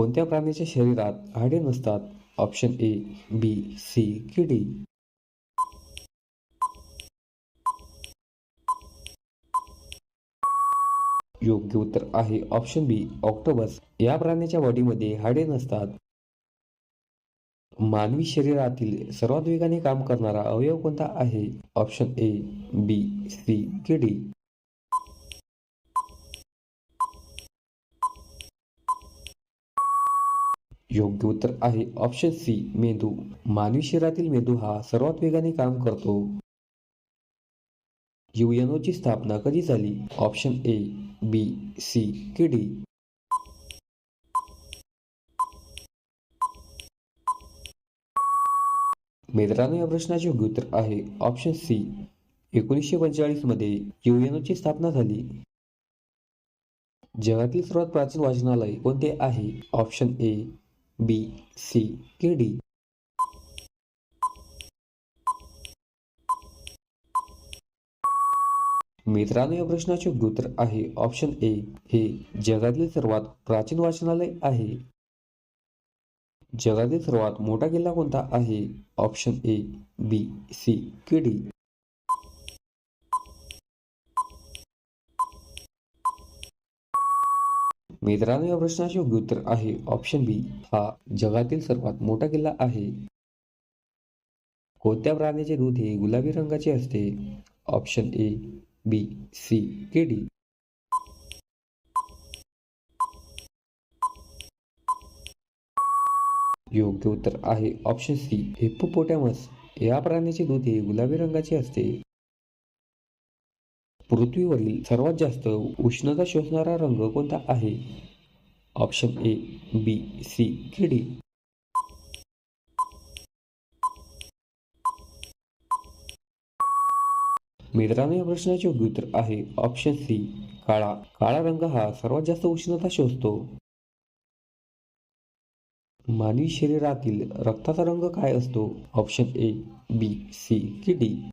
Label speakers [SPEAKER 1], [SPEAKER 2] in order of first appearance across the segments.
[SPEAKER 1] कोणत्या प्राण्याच्या शरीरात हाडे नसतात? ऑप्शन ए बी सी किडी योग्य उत्तर आहे ऑप्शन बी ऑक्टोबस या प्राण्याच्या बॉडीमध्ये हाडे नसतात. मानवी शरीरातील सर्वात वेगाने काम करणारा अवयव कोणता आहे? ऑप्शन ए बी सी किडी योग्य उत्तर आहे ऑप्शन सी मेंदू. मानवी शरीरातील मेंदू हा सर्वात वेगाने काम करतो. ची स्थापना कधी झाली? Option A B C D मित्रांनो या प्रश्नाचे योग्य उत्तर आहे ऑप्शन सी एकोणीसशे पंचेचाळीसमध्ये ची स्थापना झाली. जगातील सर्वात प्राचीन वाचनालय कोणते आहे? ऑप्शन ए बी सी केडी मित्रांनो या प्रश्नाचे उत्तर आहे ऑप्शन ए. हे जगातील सर्वात प्राचीन वाचनालय आहे. जगातील सर्वात मोठा किल्ला कोणता आहे? ऑप्शन ए बी सी केडी मित्रांनो या प्रश्नाचे योग्य उत्तर आहे ऑप्शन बी हा जगातील सर्वात मोठा किल्ला आहे. कोणत्या प्राण्याचे दूध हे गुलाबी रंगाचे असते? ऑप्शन ए बी सी के डी योग्य उत्तर आहे ऑप्शन सी हिप्पोपोटॅमस. या प्राण्याचे दूध हे गुलाबी रंगाचे असते. पृथ्वीवरील सर्वात जास्त उष्णता शोषणारा रंग कोणता आहे? ऑप्शन ए बी सी किडी मित्रांनो या प्रश्नाचे योग्य उत्तर आहे ऑप्शन सी काळा. काळा रंग हा सर्वात जास्त उष्णता शोषतो. मानवी शरीरातील रक्ताचा रंग काय असतो? ऑप्शन ए बी सी की डी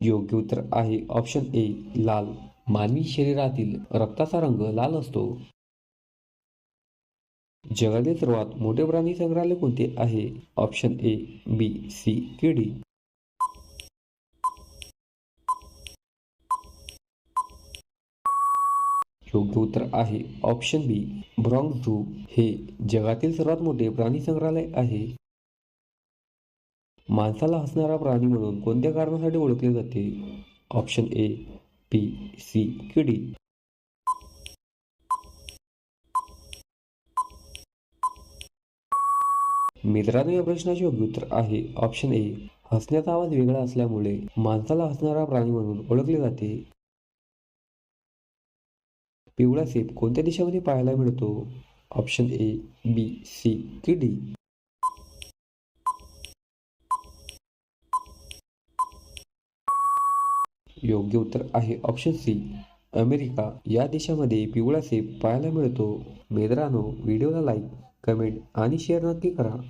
[SPEAKER 1] योग्य उत्तर आहे. ऑप्शन ए लाल. मानवी शरीरातील रक्ताचा रंग लाल असतो. जगातील सर्वात मोठे प्राणी संग्रहालय कोणते आहे? ऑप्शन ए बी सी के डी योग्य उत्तर आहे. Option B Bronx Zoo. हे जगातील सर्वात मोठे प्राणी संग्रहालय आहे. माणसाला हसणारा प्राणी म्हणून कोणत्या कारणासाठी ओळखले जाते? ऑप्शन ए पी सी किडी मित्रांनो या प्रश्नाचे योग्य उत्तर आहे ऑप्शन ए हसण्याचा आवाज वेगळा असल्यामुळे माणसाला हसणारा प्राणी म्हणून ओळखले जाते. पिवळा सेप कोणत्या देशामध्ये पाहायला मिळतो? ऑप्शन ए बी सी की डी योग्य उत्तर आहे. Option C America. या देशामध्ये पिवळा सेप पाहायला मिळतो. मित्रांनो व्हिडिओला लाईक कमेंट आणि शेअर नक्की करा.